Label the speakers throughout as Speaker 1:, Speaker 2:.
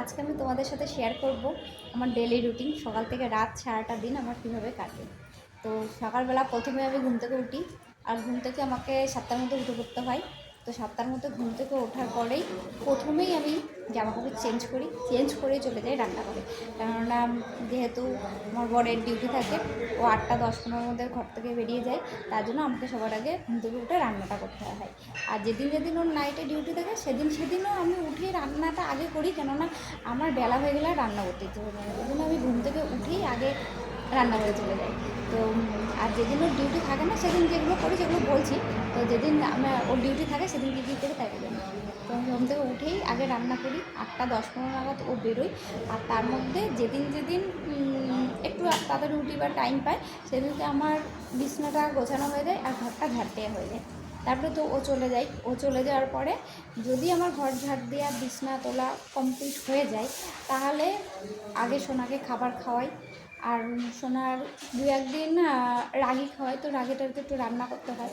Speaker 1: আজকে আমি তোমাদের সাথে শেয়ার করব আমার ডেলি রুটিন সকাল থেকে রাত সারাটা দিন আমার কীভাবে কাটে। তো সকালবেলা প্রথমে আমি ঘুম থেকে উঠি, আর ঘুম থেকে আমাকে সাতটার মধ্যে উঠে পড়তে হয়। তো সাতটার মধ্যে ঘুম থেকে ওঠার পরেই প্রথমেই আমি জামা কাপড় চেঞ্জ করি, চেঞ্জ করে চলে যাই রান্না করে কেননা যেহেতু আমার বরের ডিউটি থাকে, ও আটটা, দশ পনেরোর মধ্যে ঘর থেকে বেরিয়ে যায়, তার জন্য আমাকে সবার আগে ঘুম থেকে উঠে রান্নাটা করতে হয়। আর যেদিন যেদিন ওর নাইটে ডিউটি থাকে, সেদিন সেদিনও আমি উঠে রান্নাটা আগে করি, কেননা আমার বেলা হয়ে গেলে রান্না করতে ইচ্ছে হবে না। আমি ঘুম থেকে উঠেই আগে রান্না করে চলে যাই তো, আর যেদিন ওর ডিউটি থাকে না, সেদিন যেগুলো করি, সেগুলো বলছি। তো যেদিন আমার ওর ডিউটি থাকে, সেদিন কী কী করি তাই বললাম তো ঘুম থেকে উঠেই আগে রান্না করি, আটটা, দশ, পনেরো নাগাদ ও বেরোয় আর তার মধ্যে যেদিন যেদিন একটু তাড়াতাড়ি উঠি বা টাইম পায়, সেদিনকে আমার বিছনাটা গোছানো হয়ে যায় আর ঘরটা ঝাড় দেওয়া হয়ে যায়। তারপরে তো ও চলে যায়। ও চলে যাওয়ার পরে যদি আমার ঘর ঝাড় দেওয়া বিছনা তোলা কমপ্লিট হয়ে যায়, তাহলে আগে সোনাকে খাবার খাওয়াই। আর সোনার দু একদিন রাগি খাওয়াই তো রাগিটার তো একটু রান্না করতে হয়।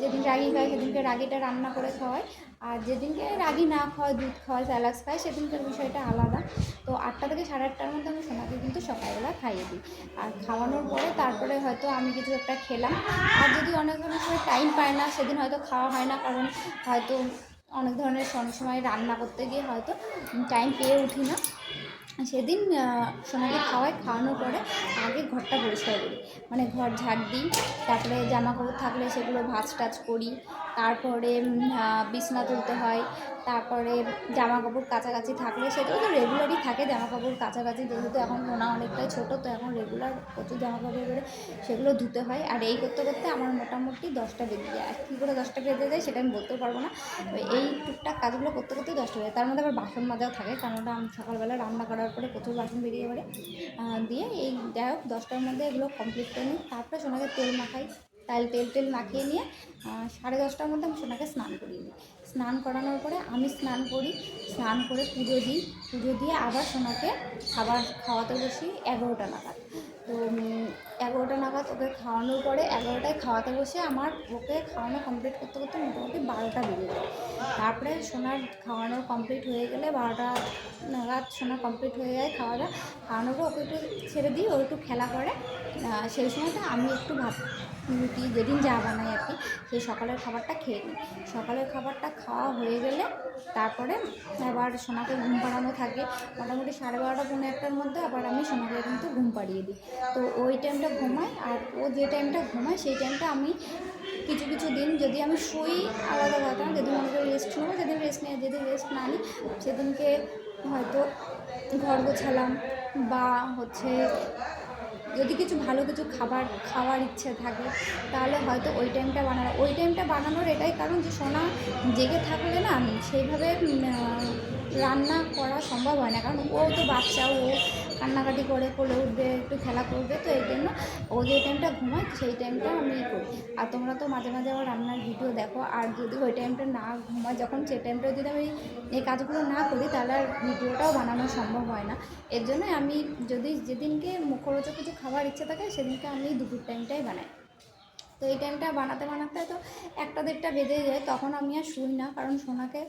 Speaker 1: যেদিন রাগি খায়, সেদিনকে রাগিটা রান্না করে খাওয়াই আর যেদিনকে রাগি না খাওয়ায়, দুধ খাওয়ায় স্যালাক্স খায়, সেদিনকার বিষয়টা আলাদা। তো আটটা থেকে সাড়ে আটটার মধ্যে আমি সোনাকে কিন্তু সকালবেলা খাইয়ে দিই। আর খাওয়ানোর পরে তারপরে হয়তো আমি কিছু একটা খেলাম। আর যদি অনেক অনেক সময় টাইম পায় না, সেদিন হয়তো খাওয়া হয় না। কারণ হয়তো অনেক ধরনের অনেক সময় রান্না করতে গিয়ে হয়তো টাইম পেয়ে উঠি না। সেদিন সোনাকে খাওয়াই খাওয়ানোর পরে আগে ঘরটা পরিষ্কার করি। মানে ঘর ঝাড় দিই, তারপরে জামা কাপড় থাকলে সেগুলো ভাজ টাজ করি, তারপরে বিছনা তুলতে হয় তারপরে জামা কাপড় কাছাকাছি থাকলে সেগুলো তো রেগুলারই থাকে জামা কাপড় কাছাকাছি, যেহেতু এখন সোনা অনেকটাই ছোটো, তো এখন রেগুলার প্রচুর জামা কাপড় বেরোয়, সেগুলো ধুতে হয়। আর এই করতে করতে আমার মোটামুটি দশটা বেজে যায়। আর কী করে দশটা বেজে যায় সেটা আমি বলতে পারব না। এই টুকটাক কাজগুলো করতে করতে দশটা বেজে। তার মধ্যে আবার বাসন মাজাও থাকে কারণ আমি সকালবেলা রান্না করার পরে প্রচুর বাসন বেরিয়ে পড়ে। দিয়ে এই যাই হোক, দশটার মধ্যে এগুলো কমপ্লিট করে নিই। তারপরে সোনাকে তেল মাখাই। তাল তেল তেল মাখিয়ে নিয়ে সাড়ে দশটার মধ্যে আমি সোনাকে স্নান করিয়ে দিই স্নান করানোর পরে আমি স্নান করি, স্নান করে পুজো দিই। পুজো দিয়ে আবার সোনাকে খাবার খাওয়াতে বসি এগারোটা নাগাদ। তো এগারোটা নাগাদ ওকে খাওয়ানোর পরে এগারোটায় খাওয়াতে বসে আমার ওকে খাওয়ানো কমপ্লিট করতে করতে মোটামুটি বারোটা বেজে যায়। তারপরে সোনার খাওয়ানো কমপ্লিট হয়ে গেলে বারোটা নাগাদ সোনা কমপ্লিট হয়ে যায় খাওয়াটা খাওয়ানোর পর ওকে একটু ছেড়ে দিই, ও একটু খেলা করে। সেই সময়টা আমি একটু ভাত রুটি যেদিন যা বানাই আর কি, সেই সকালের খাবারটা খেয়ে নিই। সকালের খাবারটা খাওয়া হয়ে গেলে তারপরে আবার সোনাকে ঘুম পাড়ানো থাকে। মোটামুটি সাড়ে বারোটা পনেরো একটার মধ্যে আবার আমি সোনাকে কিন্তু ঘুম পাড়িয়ে দিই। তো ওই টাইমটা ঘুমাই আর ও যে টাইমটা ঘুমায়, সেই টাইমটা আমি কিছু কিছু দিন যদি আমি শুই আলাদা কথা যদি মনে করি রেস্ট নেব, যেদিন রেস্ট নিয়ে যেদিন রেস্ট না নিই, সেদিনকে হয়তো ঘর গোছালাম বা হচ্ছে যদি কিছু ভালো কিছু খাবার খাওয়ার ইচ্ছে থাকে, তাহলে হয়তো ওই টাইমটা বানানো। ওই টাইমটা বানানোর এটাই কারণ যে সোনা জেগে থাকলে না, সেইভাবে রান্না করা সম্ভব হয় না। কারণ ও তো বাচ্চা, ও কান্নাকাটি করে, কোলে উঠবে, একটু খেলা করবে, তো এই জন্য ও যে টাইমটা ঘুমায়, সেই টাইমটা আমি করি। আর তোমরা তো মাঝে মাঝে আমার রান্নার ভিডিও দেখো, আর যদি ওই টাইমটা না ঘুমায়, যখন সেই টাইমটা যদি আমি এই কাজগুলো না করি, তাহলে আর ভিডিওটাও বানানো সম্ভব হয় না। এর জন্য আমি যদি যেদিনকে মুখরোচক কিছু খাবার ইচ্ছে থাকে, সেদিনকে আমি দুপুর টাইমটাই বানাই। তো এই টাইমটা বানাতে বানাতে তো একটা দেড়টা বেজে যায়, তখন আমি আর শুই না, কারণ সোনাকে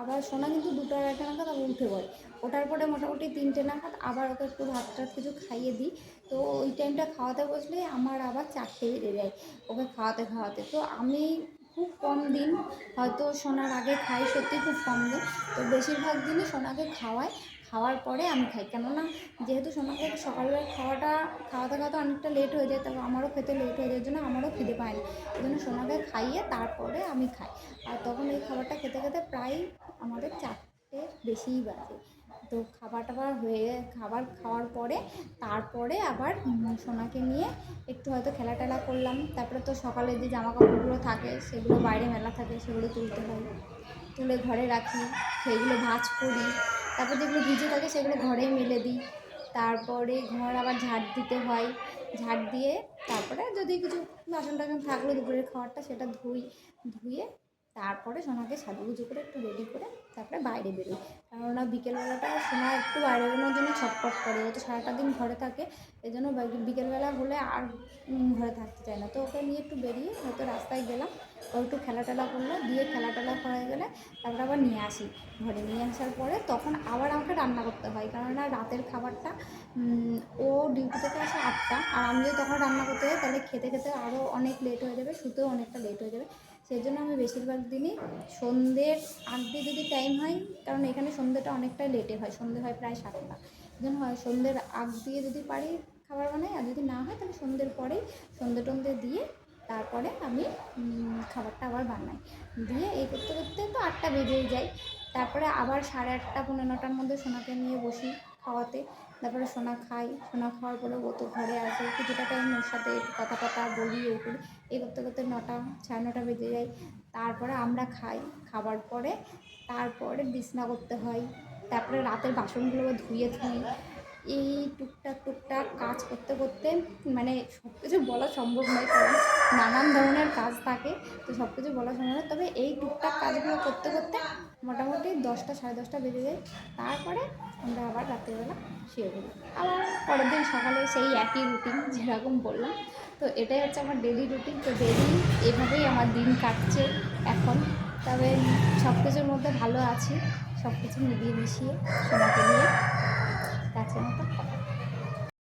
Speaker 1: আবার সোনা কিন্তু দুটো আড়াইটা নাগাদ, আবার উঠে পড়ে। ওঠার পরে মোটামুটি তিনটে নাগাদ, আবার ওকে একটু ভাত টাত কিছু খাইয়ে দিই। তো ওই টাইমটা খাওয়াতে বসলে আমার আবার চারটে বেড়ে যায় ওকে খাওয়াতে খাওয়াতে। তো আমি খুব কম দিন, হয়তো সোনার আগে খাই সত্যি খুব কম দিন। তো বেশিরভাগ দিনই সোনাকে খাওয়াই। খাওয়ার পরে আমি খাই। কেননা যেহেতু সোনাকে সকালবেলা খাওয়াটা, খাওয়াতে খাওয়াতে অনেকটা লেট হয়ে যায় তবে আমারও খেতে লেট হয়ে যায় জন্য আমারও খিদে পায় না। এই জন্য সোনাকে খাইয়ে তারপরে আমি খাই। আর তখন এই খাবারটা খেতে খেতে প্রায় আমাদের চারটে বেশিই বাজে। তো খাবার টাবার হয়ে, খাবার খাওয়ার পরে তারপরে আবার সোনাকে নিয়ে একটু হয়তো খেলা টেলা করলাম। তারপরে তো সকালে যে জামা কাপড়গুলো থাকে, সেগুলো বাইরে মেলা থাকে, সেগুলো তুলতে হয়। তুলে ঘরে রাখি, সেইগুলো ভাঁজ করি। তারপর যেগুলো ভিজে থাকে সেগুলো ঘরে মেলে দিই। তারপরে ঘর আবার ঝাড় দিতে হয়। ঝাড় দিয়ে তারপরে যদি কিছু বাসন টাসন থাকল দুপুরের খাবারটা সেটা ধুই, ধুয়ে তারপরে সোনাকে সাজুগুজু করে একটু রেডি করে তারপরে বাইরে বেরোই। কেননা বিকেলবেলাটা সোনা একটু বাইরে বেরোনোর জন্য ছটপট করে, ও তো সারাটা দিন ঘরে থাকে এই জন্য বিকেলবেলা হলে আর ঘরে থাকতে চায় না। তো ওকে নিয়ে একটু বেরিয়ে হয়তো রাস্তায় গেলাম, ও একটু খেলা টেলা করল, দিয়ে খেলা টেলা করা গেলে তারপরে আবার নিয়ে আসি। ঘরে নিয়ে আসার পরে তখন আবার আমাকে রান্না করতে হয়, কেননা রাতের খাবারটা ও ডিউটি থেকে আসে আটটা, আর আমি যদি তখন রান্না করতে যাই, তাহলে খেতে খেতে আরও অনেক লেট হয়ে যাবে, শুতেও অনেকটা লেট হয়ে যাবে। সেই জন্য আমি বেশিরভাগ দিনই সন্ধ্যের আগ দিয়ে যদি টাইম হয়, কারণ এখানে সন্ধ্যেটা অনেকটাই লেটে হয়, সন্ধ্যে হয় প্রায় সাতটা। জন্য হয় সন্ধ্যের আগ দিয়ে যদি পারি খাবার বানাই, আর যদি না হয় তাহলে সন্ধ্যের পরেই সন্ধ্যে টন্ধে দিয়ে তারপরে আমি খাবারটা আবার বানাই। দিয়ে এই করতে করতে তো আটটা বেজেই যায়। তারপরে আবার সাড়ে আটটা পনেরো নটার মধ্যে সোনাকে নিয়ে বসি। খাওয়াতে। তারপরে সোনা খাই, সোনা খাওয়ার পরে ও তো ঘরে আসে। কিছুটা টাইম ওর সাথে কথা কথা বলি এই করি। এই করতে করতে নটা, সাড়ে নটা বেজে যায়। তারপরে আমরা খাই। খাবার পরে, তারপরে বিছনা করতে হয়। তারপরে রাতের বাসনগুলো ধুয়ে ধুই এই টুকটাক টুকটাক কাজ করতে করতে মানে সব কিছু বলা সম্ভব নয়, কারণ নানান ধরনের কাজ থাকে, তো সব কিছু বলা সম্ভব নয়। তবে এই টুকটাক কাজগুলো করতে করতে মোটামুটি দশটা, সাড়ে দশটা বেজে যায়। তারপরে আমরা আবার রাত্রিবেলা শুয়ে পড়ি। আবার পরের দিন সকালে সেই একই রুটিন যেরকম বললাম। তো এটাই হচ্ছে আমার ডেলি রুটিন তো ডেলি এভাবেই আমার দিন কাটছে এখন। তবে সব কিছুর মধ্যে ভালো আছি। সব কিছু মিলিয়ে মিশিয়ে সোনাকে নিয়ে কাছে মতো